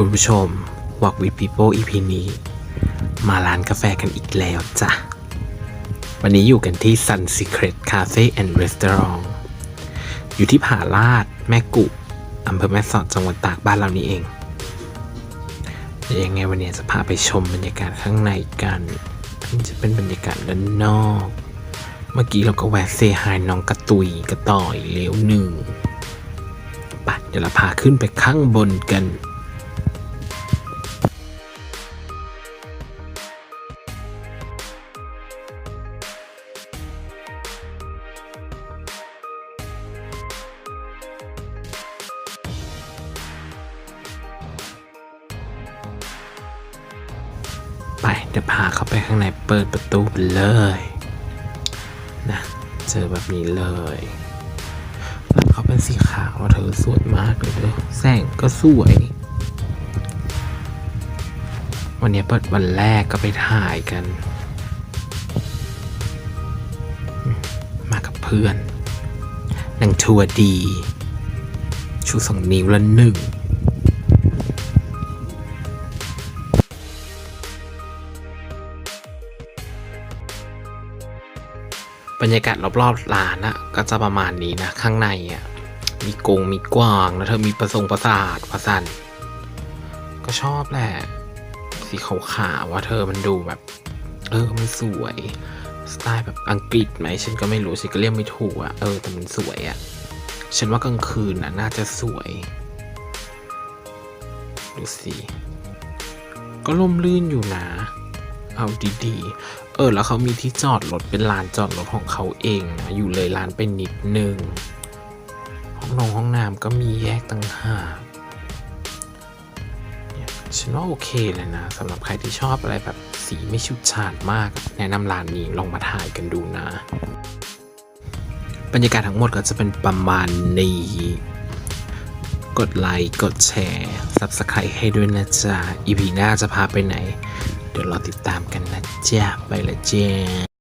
คุณผู้ชมวักวิปีโป้อีพีนี้ มาร้านกาแฟกันอีกแล้วจ้ะ วันนี้อยู่กันที่ Sun Secret Cafe and Restaurant อยู่ที่ผาลาดแม่กุอำเภอแม่สอดจังหวัดตากบ้านเรานี่เองยังไงวันนี้จะพาไปชมบรรยากาศข้างในกันอันนี้จะเป็นบรรยากาศด้านนอก เมื่อกี้เราก็แวะเซฮายน้องกระตุยกระต่อยเลี้ยวหนึ่งไปเดี๋ยวเราพาขึ้นไปข้างบนกัน ไปเดี๋ยวพาเข้าไปข้างในเปิดประตูไปเลยนะเจอแบบนี้เลยแล้วเขาเป็นสีขาวเธอสวยมากเลยเด้อแสงก็สวย วันนี้เปิดวันแรกก็ไปถ่ายกัน มากับเพื่อนนางทัวร์ดี ชูสองนิ้วละหนึ่ง บรรยากาศรอบๆร้านอะก็จะประมาณนี้นะ ข้างในอะมีกงมีกวางแล้วเธอมีประสงประสาทประสันก็ชอบแหละ สีขาวๆว่าเธอมันดูแบบ เออมันสวย สไตล์แบบอังกฤษไหมฉันก็ไม่รู้ฉันก็เรียกไม่ถูกอะเออแต่มันสวยอะฉันว่ากลางคืนน่ะน่าจะสวย ดูสิ ก็ล่มลื่นอยู่นะ เอาดีๆ เออ แล้วเขามีที่จอดรถเป็นลานจอดรถของเขาเองนะอยู่เลยลานไปนิดนึง ห้องนงห้องน้ำก็มีแยกต่างหากเนี่ยฉันว่าโอเคเลยนะสำหรับใครที่ชอบอะไรแบบสีไม่ชุดฉาดมาก แนะนำร้านนี้ลองมาถ่ายกันดูนะ บรรยากาศทั้งหมดก็จะเป็นประมาณนี้ กดไลค์กดแชร์ Subscribe ให้ด้วยนะจ๊ะอีพีหน้าจะพาไปไหน เดี๋ยวรอติดตามกันนะจ๊ะ ไปละเจ้า